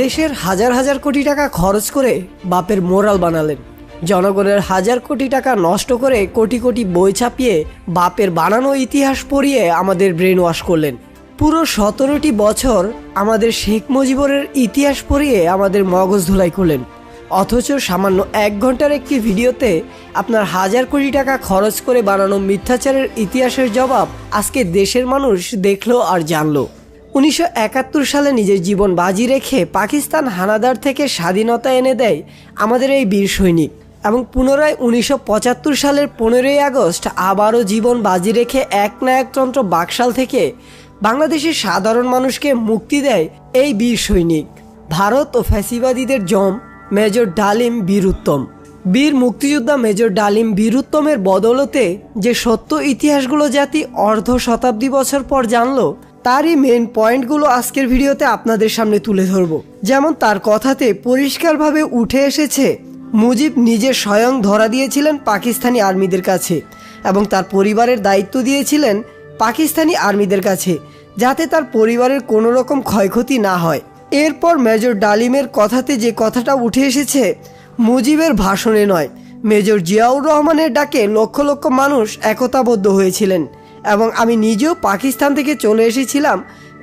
দেশের হাজার হাজার কোটি টাকা খরচ করে বাপের মোরাল বানালেন। জনগণের হাজার কোটি টাকা নষ্ট করে কোটি কোটি বই ছাপিয়ে বাপের বানানো ইতিহাস পড়িয়ে আমাদের ব্রেন ওয়াশ করলেন। পুরো সতেরোটি বছর আমাদের শেখ মুজিবরের ইতিহাস পড়িয়ে আমাদের মগজ ধুলাই করলেন। অথচ সামান্য এক ঘণ্টার একটি ভিডিওতে আপনার হাজার কোটি টাকা খরচ করে বানানো মিথ্যাচারের ইতিহাসের জবাব আজকে দেশের মানুষ দেখল আর জানলো। উনিশশো একাত্তর সালে নিজের জীবন বাজি রেখে পাকিস্তান হানাদার থেকে স্বাধীনতা এনে দেয় আমাদের এই বীর সৈনিক। এবং পুনরায় উনিশশো পঁচাত্তর সালের পনেরোই আগস্ট আবারও জীবন বাজি রেখে এক না একতন্ত্র বাকশাল থেকে বাংলাদেশের সাধারণ মানুষকে মুক্তি দেয় এই বীর সৈনিক। ভারত ও ফ্যাসিবাদীদের জম মেজর ডালিম বীরুত্তম বীর মুক্তিযোদ্ধা মেজর ডালিম বীরুত্তমের বদলতে যে সত্য ইতিহাসগুলো জাতি অর্ধ শতাব্দী বছর পর জানলো তারই মেন পয়েন্টগুলো আজকের ভিডিওতে আপনাদের সামনে তুলে ধরব। যেমন তার কথাতে পরিষ্কারভাবে উঠে এসেছে, মুজিব নিজে স্বয়ং ধরা দিয়েছিলেন পাকিস্তানি আর্মিদের কাছে এবং তার পরিবারের দায়িত্ব দিয়েছিলেন পাকিস্তানি আর্মিদের কাছে, যাতে তার পরিবারের কোনো রকম ক্ষয়ক্ষতি না হয়। এরপর মেজর ডালিমের কথাতে যে কথাটা উঠে এসেছে, মুজিবের ভাষণে নয়। মেজর জিয়াউর রহমানের ডাকে লক্ষ লক্ষ মানুষ একতাবদ্ধ হয়েছিলেন। এবং আমি নিজেও পাকিস্তান থেকে চলে এসেছিলাম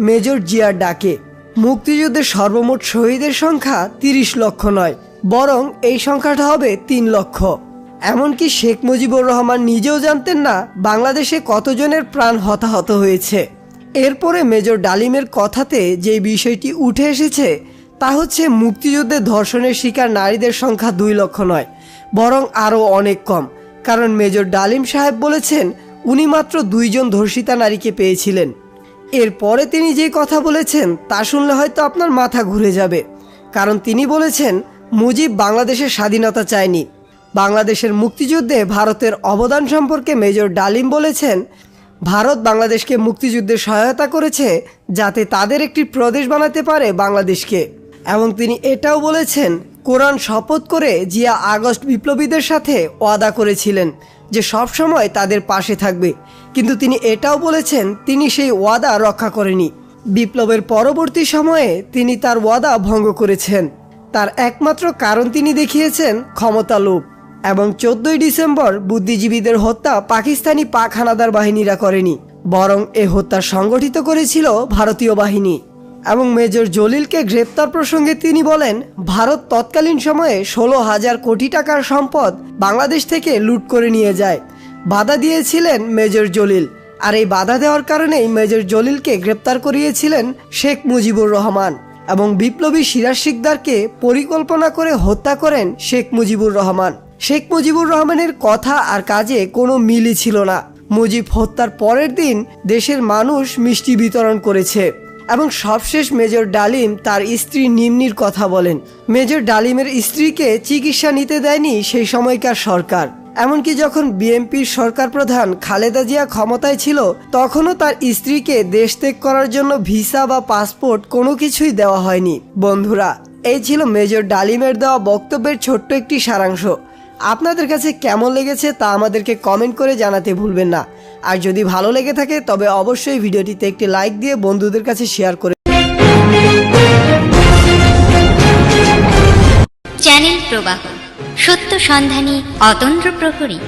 মেজর জিয়ার ডাকে। মুক্তিযুদ্ধের সর্বমোট শহীদের সংখ্যা তিরিশ লক্ষ নয়, বরং এই সংখ্যাটা হবে তিন লক্ষ। এমনকি শেখ মুজিবুর রহমান নিজেও জানতেন না বাংলাদেশে কতজনের প্রাণ হতাহত হয়েছে। এরপরে মেজর ডালিমের কথাতে যে বিষয়টি উঠে এসেছে, তা হচ্ছে মুক্তিযুদ্ধে ধর্ষণের শিকার নারীদের সংখ্যা দুই লক্ষ নয়, বরং আরও অনেক কম। কারণ মেজর ডালিম সাহেব বলেছেন উনি মাত্র দুইজন ধর্ষিতা নারীকে পেয়েছিলেন। এরপরে তিনি যে কথা বলেছেন, তা শুনলে হয়তো আপনার মাথা ঘুরে যাবে। কারণ তিনি বলেছেন, মুজিব বাংলাদেশের স্বাধীনতা চায়নি। বাংলাদেশের মুক্তিযুদ্ধে ভারতের অবদান সম্পর্কে মেজর ডালিম বলেছেন, ভারত বাংলাদেশকে মুক্তিযুদ্ধে সহায়তা করেছে যাতে তাদের একটি প্রদেশ বানাতে পারে বাংলাদেশকে। এবং তিনি এটাও বলেছেন, কোরআন শপথ করে জিয়া আগস্ট বিপ্লবীদের সাথে ওয়াদা করেছিলেন। যে সবসময় তাদের পাশে থাকবে। কিন্তু তিনি এটাও বলেছেন, তিনি সেই ওয়াদা রক্ষা করেনি। বিপ্লবের পরবর্তী সময়ে তিনি তার ওয়াদা ভঙ্গ করেছেন। তার একমাত্র কারণ তিনি দেখিয়েছেন, ক্ষমতা লোভ। এবং চোদ্দই ডিসেম্বর বুদ্ধিজীবীদের হত্যা পাকিস্তানি পাক হানাদার বাহিনীরা করেনি, বরং এ হত্যা সংগঠিত করেছিল ভারতীয় বাহিনী। এবং মেজর জলিলকে গ্রেপ্তার প্রসঙ্গে তিনি বলেন, ভারত তৎকালীন সময়ে ষোলো হাজার কোটি টাকার সম্পদ বাংলাদেশ থেকে লুট করে নিয়ে যায়। বাধা দিয়েছিলেন মেজর জলিল। আর এই বাধা দেওয়ার কারণেই মেজর জলিলকে গ্রেপ্তার করিয়েছিলেন শেখ মুজিবুর রহমান এবং বিপ্লবী সিরাজ শিকদারকে পরিকল্পনা করে হত্যা করেন শেখ মুজিবুর রহমান। শেখ মুজিবুর রহমানের কথা আর কাজে কোনো মিলই ছিল না। মুজিব হত্যার পরের দিন দেশের মানুষ মিষ্টি বিতরণ করেছে। এবং সবশেষ মেজর ডালিম তার স্ত্রী নিম্নির কথা বলেন। মেজর ডালিমের স্ত্রীকে চিকিৎসা নিতে দেয়নি সেই সময়কার সরকার। এমনকি যখন বিএনপির সরকার প্রধান খালেদা জিয়া ক্ষমতায় ছিল, তখনও তার স্ত্রীকে দেশ ত্যাগ করার জন্য ভিসা বা পাসপোর্ট কোনো কিছুই দেওয়া হয়নি। বন্ধুরা, এই ছিল মেজর ডালিমের দেওয়া বক্তব্যের ছোট্ট একটি সারাংশ। আপনাদের কাছে কেমন লেগেছে তা আমাদেরকে কমেন্ট করে জানাতে ভুলবেন না। আর যদি ভালো লেগে থাকে, তবে অবশ্যই ভিডিওটিতে একটি লাইক দিয়ে বন্ধুদের কাছে শেয়ার করে চ্যানেল প্রবাহ, সত্য সন্ধানী, অতন্দ্র প্রহরী।